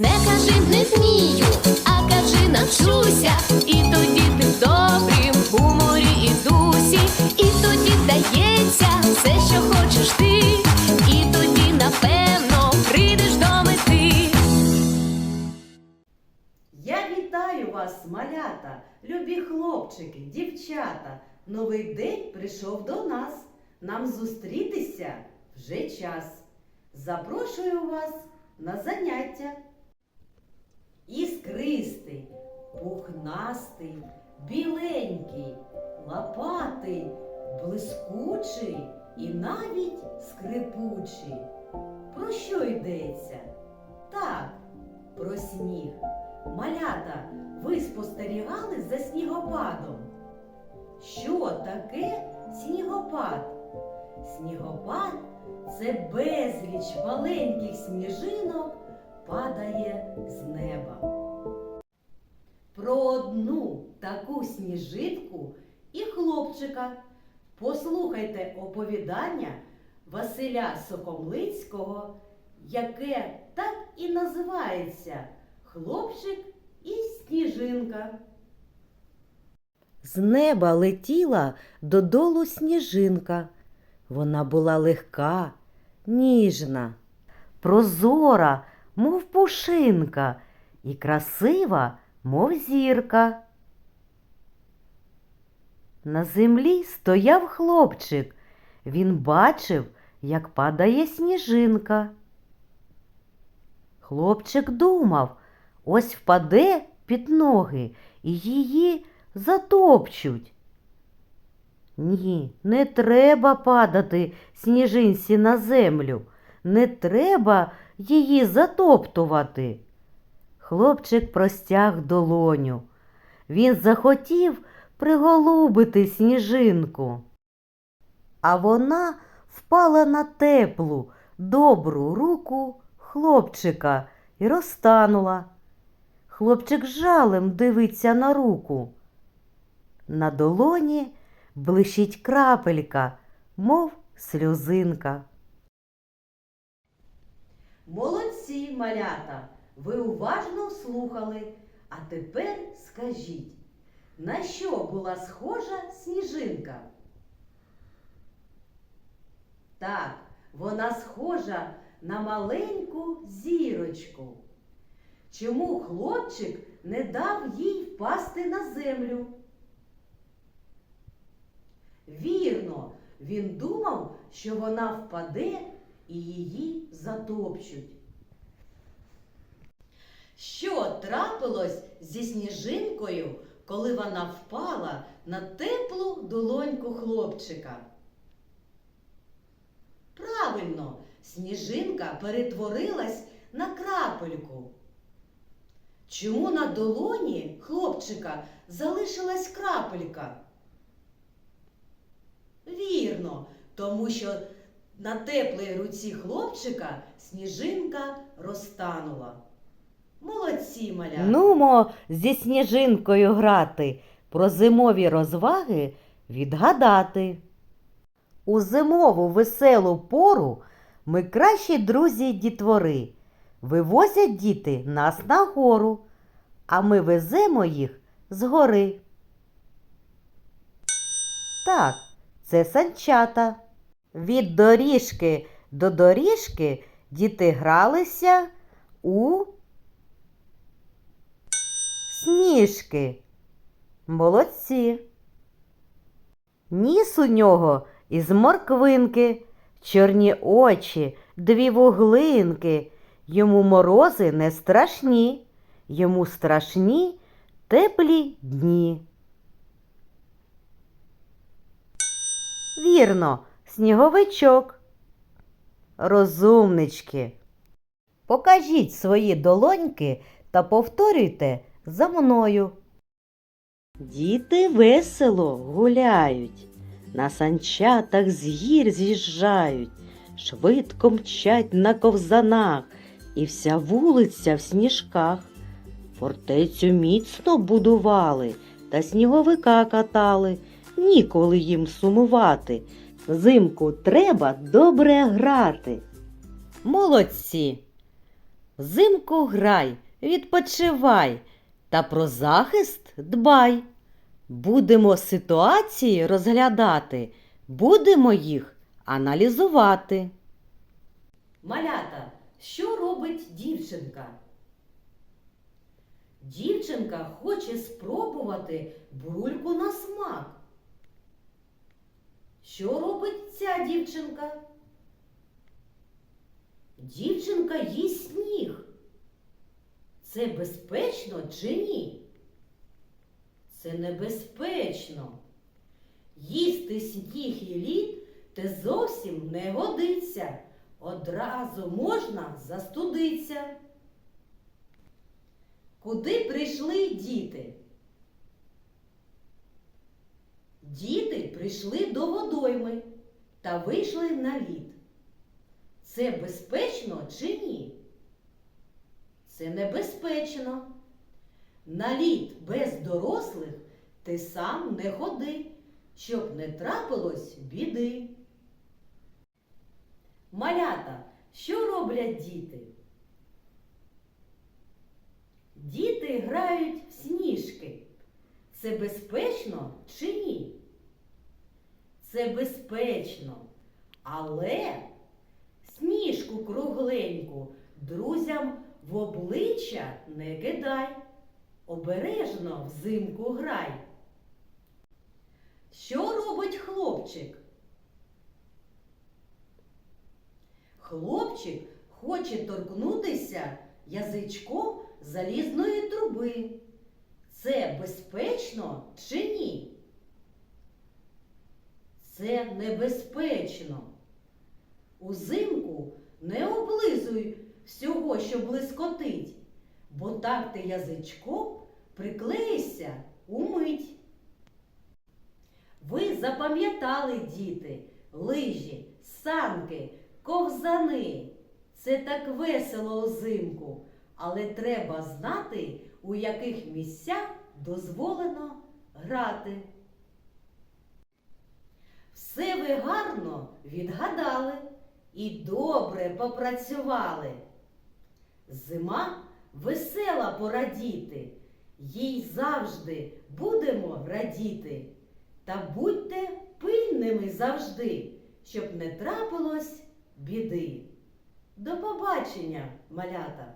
Не кажи не вмію, а кажи навчуся. І тоді ти в добрім гуморі і дусі, і тоді вдається все, що хочеш ти, і тоді, напевно, прийдеш до мети. Я вітаю вас, малята, любі хлопчики, дівчата. Новий день прийшов до нас. Нам зустрітися вже час. Запрошую вас на заняття. Іскристий, пухнастий, біленький, лопатий, блискучий і навіть скрипучий. Про що йдеться? Так, про сніг. Малята, ви спостерігали за снігопадом? Що таке снігопад? Снігопад це безліч маленьких сніжинок падає з неба. Про одну таку сніжинку і хлопчика послухайте оповідання Василя Сокомлицького, яке так і називається Хлопчик і сніжинка. З неба летіла додолу сніжинка. Вона була легка, ніжна, прозора, мов пушинка, і красива, мов зірка. На землі стояв хлопчик. Він бачив, як падає сніжинка. Хлопчик думав, ось впаде під ноги і її затопчуть. Ні, не треба падати сніжинці на землю, не треба її затоптувати. Хлопчик простяг долоню. Він захотів приголубити сніжинку. А вона впала на теплу, добру руку хлопчика і розтанула. Хлопчик жалем дивиться на руку. На долоні блищить крапелька, мов сльозинка. Молодці, малята! Ви уважно слухали. А тепер скажіть, на що була схожа сніжинка? Так, вона схожа на маленьку зірочку. Чому хлопчик не дав їй впасти на землю? Вірно, він думав, що вона впаде і її затопчуть. Що трапилось зі сніжинкою, коли вона впала на теплу долоньку хлопчика? Правильно, сніжинка перетворилась на крапельку. Чому на долоні хлопчика залишилась крапелька? Вірно, тому що на теплій руці хлопчика сніжинка розтанула. Молодці, маля. Нумо зі сніжинкою грати, про зимові розваги відгадати. У зимову веселу пору ми кращі друзі дітвори. Вивозять діти нас на гору, а ми веземо їх з гори. Так, це санчата. Від доріжки до доріжки діти гралися у сніжки. Молодці. Ніс у нього із морквинки, чорні очі, дві вуглинки. Йому морози не страшні, йому страшні теплі дні. Вірно, сніговичок. Розумнички. Покажіть свої долоньки та повторюйте за мною. Діти весело гуляють, на санчатах з гір з'їжджають, швидко мчать на ковзанах, і вся вулиця в сніжках. Фортецю міцно будували та сніговика катали, ніколи їм сумувати. Взимку треба добре грати. Молодці! Взимку грай, відпочивай та про захист дбай. Будемо ситуації розглядати, будемо їх аналізувати. Малята, що робить дівчинка? Дівчинка хоче спробувати брульку на смак. Що робить ця дівчинка? Дівчинка їсть сніг. Це безпечно чи ні? Це небезпечно. Їсти сніг і лід те зовсім не годиться. Одразу можна застудитися. Куди прийшли? Діти прийшли до водойми та вийшли на лід. Це безпечно чи ні? Це небезпечно. На лід без дорослих ти сам не ходи, щоб не трапилось біди. Малята, що роблять діти? Діти грають в сніжки. Це безпечно чи ні? Це безпечно. Але сніжку кругленьку друзям в обличчя не кидай. Обережно взимку грай. Що робить хлопчик? Хлопчик хоче торкнутися язичком залізної труби. Це безпечно чи ні? Це небезпечно. Узимку не облизуй всього, що блискотить, бо так ти язичком приклеїшся умить. Ви запам'ятали, діти, лижі, санки, ковзани. Це так весело узимку, але треба знати, у яких місцях дозволено грати. Все ви гарно відгадали і добре попрацювали. Зима весела пора діти, їй завжди будемо радіти. Та будьте пильними завжди, щоб не трапилось біди. До побачення, малята!